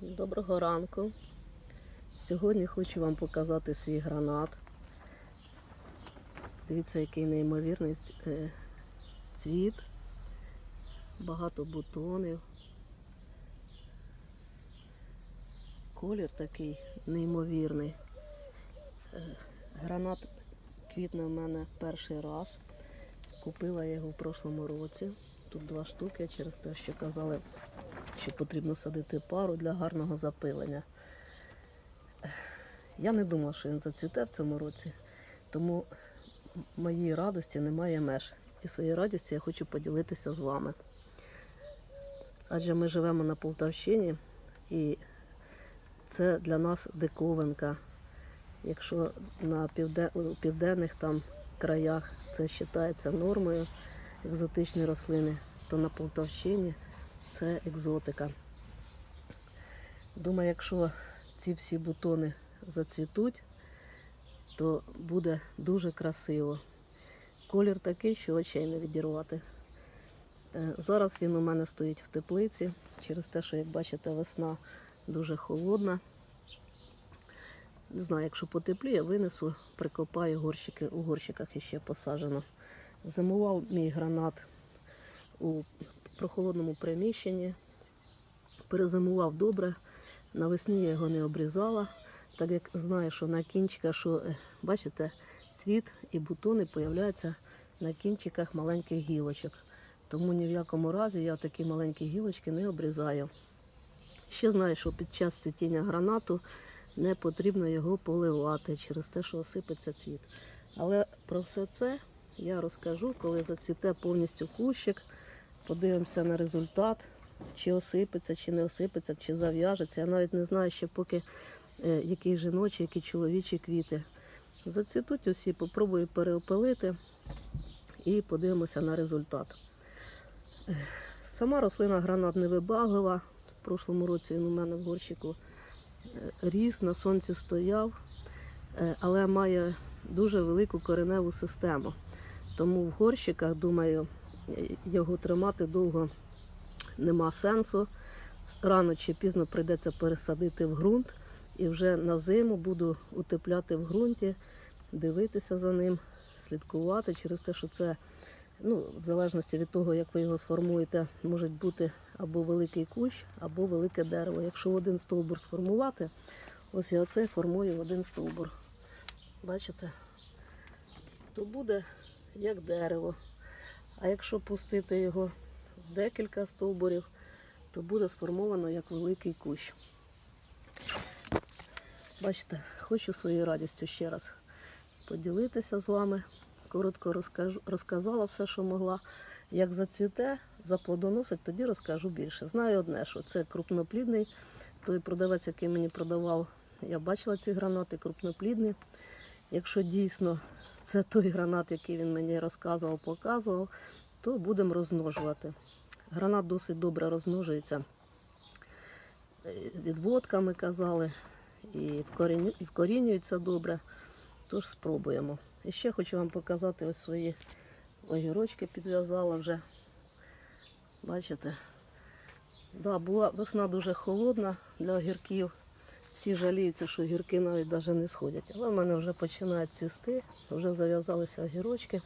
Доброго ранку. Сьогодні хочу вам показати свій гранат. Дивіться, який неймовірний е, цвіт, багато бутонів. Колір такий неймовірний. Е, Гранат квітне в мене перший раз. Купила я його в прошлому році. Тут два штуки через те, що казали, що потрібно садити пару для гарного запилення. Я не думала, що він зацвіте в цьому році, тому моїй радості немає меж. І своєю радістю я хочу поділитися з вами. Адже ми живемо на Полтавщині, і це для нас диковинка. Якщо на південних там краях це вважається нормою екзотичні рослини, то на Полтавщині це екзотика. Думаю, якщо ці всі бутони зацвітуть, то буде дуже красиво. Колір такий, що очей не відірвати. Е, Зараз він у мене стоїть в теплиці, через те, що, як бачите, весна дуже холодна. Не знаю, якщо потепліє, винесу, прикопаю горщики, у горщиках іще посаджено. Зимував мій гранат у прохолодному приміщенні. Перезимував добре. Навесні я його не обрізала, так як знаю, що на кінчиках, що е, бачите, цвіт і бутони появляються на кінчиках маленьких гілочок. Тому ні в якому разі я такі маленькі гілочки не обрізаю. Ще знаю, що під час цвітіння гранату не потрібно його поливати через те, що осипеться цвіт. Але про все це я розкажу, коли зацвіте повністю кущик. Подивимося на результат, чи осипеться, чи не осипеться, чи зав'яжеться. Я навіть не знаю ще поки е, які жіночі, які чоловічі квіти. Зацвітуть усі, попробую переопилити і подивимося на результат. Сама рослина гранат невибаглива. В прошлому році він у мене в горщику е, ріс, на сонці стояв, е, але має дуже велику кореневу систему. Тому в горщиках, думаю, його тримати довго нема сенсу. Рано чи пізно прийдеться пересадити в ґрунт і вже на зиму буду утепляти в ґрунті, дивитися за ним, слідкувати через те, що це, ну, в залежності від того, як ви його сформуєте, може бути або великий кущ, або велике дерево. Якщо один стовбур сформувати, ось я оце формую в один стовбур. Бачите? То буде як дерево. А якщо пустити його в декілька стовбурів, то буде сформовано як великий кущ. Бачите, хочу своєю радістю ще раз поділитися з вами. Коротко розкажу, розказала все, що могла. Як зацвіте, заплодоносить, тоді розкажу більше. Знаю одне, що це крупноплідний. Той продавець, який мені продавав, я бачила ці гранати крупноплідні. Якщо дійсно це той гранат, який він мені розказував, показував, то будемо розмножувати. Гранат досить добре розмножується. Е, Відводками казали, і вкорінюється добре. Тож спробуємо. І ще хочу вам показати ось свої огірочки підв'язала вже. Бачите? Да, була весна дуже холодна для огірків. Всі жаліються, що огірки навіть навіть не сходять. Але в мене вже починають цвісти, вже зав'язалися огірочки.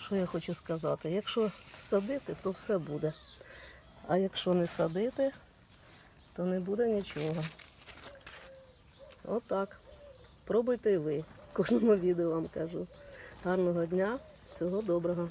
Що я хочу сказати? Якщо садити, то все буде. А якщо не садити, то не буде нічого. Отак. Пробуйте і ви. Кожному відео вам кажу. Гарного дня, всього доброго.